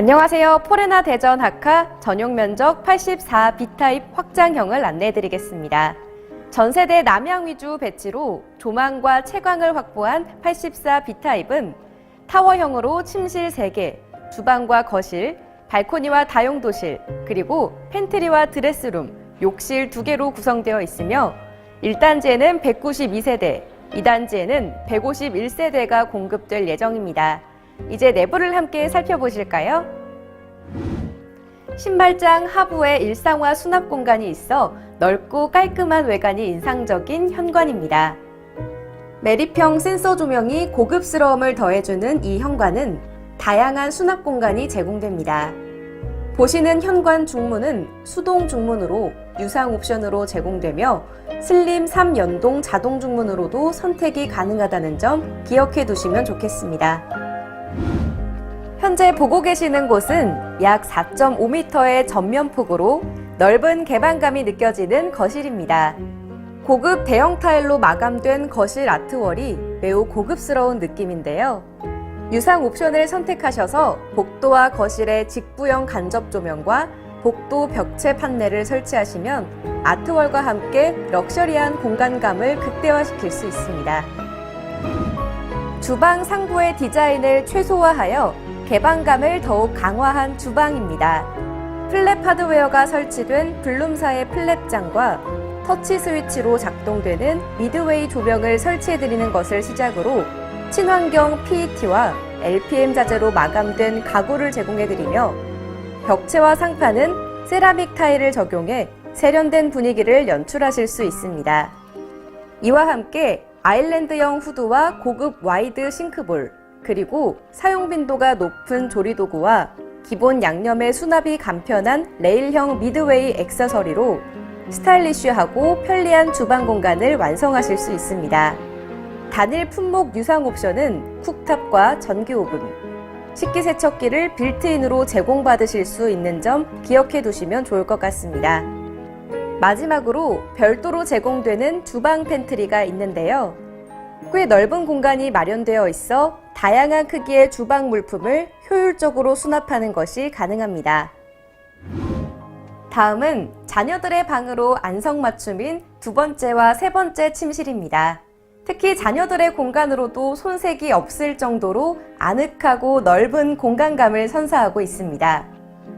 안녕하세요. 포레나 대전 하카 전용 면적 84 B타입 확장형을 안내해드리겠습니다. 전세대 남향 위주 배치로 조망과 채광을 확보한 84 B타입은 타워형으로 침실 3개, 주방과 거실, 발코니와 다용도실, 그리고 팬트리와 드레스룸, 욕실 2개로 구성되어 있으며 1단지에는 192세대, 2단지에는 151세대가 공급될 예정입니다. 이제 내부를 함께 살펴보실까요? 신발장 하부에 일상화 수납 공간이 있어 넓고 깔끔한 외관이 인상적인 현관입니다. 매립형 센서 조명이 고급스러움을 더해주는 이 현관은 다양한 수납 공간이 제공됩니다. 보시는 현관 중문은 수동 중문으로 유상 옵션으로 제공되며 슬림 3연동 자동 중문으로도 선택이 가능하다는 점 기억해 두시면 좋겠습니다. 현재 보고 계시는 곳은 약 4.5m의 전면 폭으로 넓은 개방감이 느껴지는 거실입니다. 고급 대형 타일로 마감된 거실 아트월이 매우 고급스러운 느낌인데요. 유상 옵션을 선택하셔서 복도와 거실에 직부형 간접 조명과 복도 벽체 판넬을 설치하시면 아트월과 함께 럭셔리한 공간감을 극대화시킬 수 있습니다. 주방 상부의 디자인을 최소화하여 개방감을 더욱 강화한 주방입니다. 플랩 하드웨어가 설치된 블룸사의 플랩장과 터치 스위치로 작동되는 미드웨이 조명을 설치해드리는 것을 시작으로 친환경 PET와 LPM 자재로 마감된 가구를 제공해드리며 벽체와 상판은 세라믹 타일을 적용해 세련된 분위기를 연출하실 수 있습니다. 이와 함께 아일랜드형 후드와 고급 와이드 싱크볼, 그리고 사용 빈도가 높은 조리도구와 기본 양념의 수납이 간편한 레일형 미드웨이 액세서리로 스타일리쉬하고 편리한 주방 공간을 완성하실 수 있습니다. 단일 품목 유상 옵션은 쿡탑과 전기 오븐, 식기세척기를 빌트인으로 제공받으실 수 있는 점 기억해 두시면 좋을 것 같습니다. 마지막으로 별도로 제공되는 주방 팬트리가 있는데요. 꽤 넓은 공간이 마련되어 있어 다양한 크기의 주방 물품을 효율적으로 수납하는 것이 가능합니다. 다음은 자녀들의 방으로 안성맞춤인 두 번째와 세 번째 침실입니다. 특히 자녀들의 공간으로도 손색이 없을 정도로 아늑하고 넓은 공간감을 선사하고 있습니다.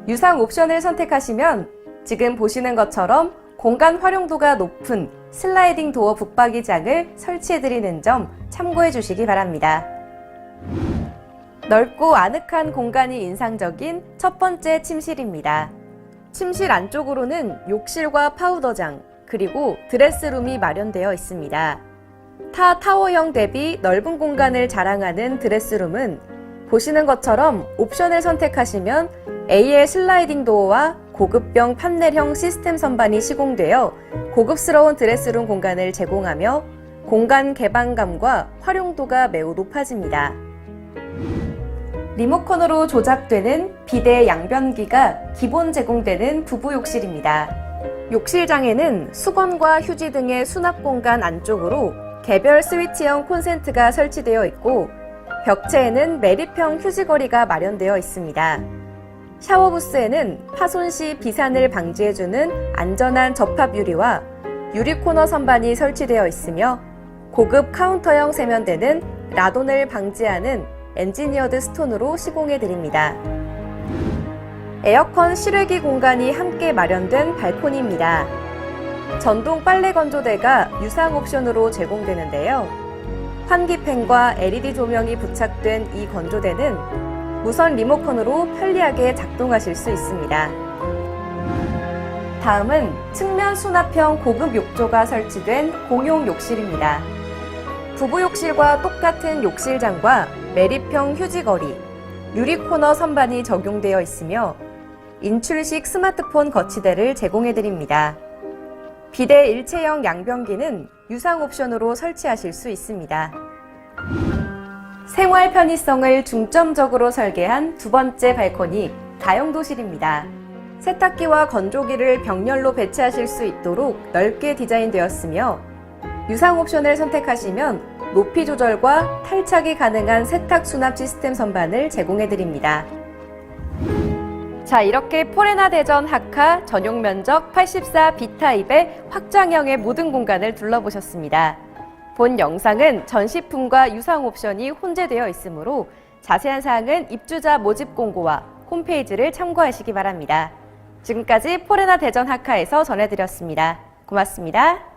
유상 옵션을 선택하시면 지금 보시는 것처럼 공간 활용도가 높은 슬라이딩 도어 붙박이장을 설치해드리는 점 참고해 주시기 바랍니다. 넓고 아늑한 공간이 인상적인 첫 번째 침실입니다. 침실 안쪽으로는 욕실과 파우더장, 그리고 드레스룸이 마련되어 있습니다. 타 타워형 대비 넓은 공간을 자랑하는 드레스룸은 보시는 것처럼 옵션을 선택하시면 A의 슬라이딩 도어와 고급형 판넬형 시스템 선반이 시공되어 고급스러운 드레스룸 공간을 제공하며 공간 개방감과 활용도가 매우 높아집니다. 리모컨으로 조작되는 비대 양변기가 기본 제공되는 부부 욕실입니다. 욕실장에는 수건과 휴지 등의 수납 공간 안쪽으로 개별 스위치형 콘센트가 설치되어 있고 벽체에는 매립형 휴지거리가 마련되어 있습니다. 샤워 부스에는 파손 시 비산을 방지해주는 안전한 접합 유리와 유리 코너 선반이 설치되어 있으며 고급 카운터형 세면대는 라돈을 방지하는 엔지니어드 스톤으로 시공해 드립니다. 에어컨 실외기 공간이 함께 마련된 발코니입니다. 전동 빨래 건조대가 유상 옵션으로 제공되는데요. 환기팬과 LED 조명이 부착된 이 건조대는 무선 리모컨으로 편리하게 작동하실 수 있습니다. 다음은 측면 수납형 고급 욕조가 설치된 공용 욕실입니다. 부부 욕실과 똑같은 욕실장과 매립형 휴지거리, 유리 코너 선반이 적용되어 있으며 인출식 스마트폰 거치대를 제공해 드립니다. 비대 일체형 양변기는 유상 옵션으로 설치하실 수 있습니다. 생활 편의성을 중점적으로 설계한 두 번째 발코니 다용도실입니다. 세탁기와 건조기를 병렬로 배치하실 수 있도록 넓게 디자인되었으며 유상 옵션을 선택하시면 높이 조절과 탈착이 가능한 세탁 수납 시스템 선반을 제공해 드립니다. 자, 이렇게 포레나 대전 하카 전용 면적 84 B타입의 확장형의 모든 공간을 둘러보셨습니다. 본 영상은 전시품과 유상 옵션이 혼재되어 있으므로 자세한 사항은 입주자 모집 공고와 홈페이지를 참고하시기 바랍니다. 지금까지 포레나 대전 하카에서 전해드렸습니다. 고맙습니다.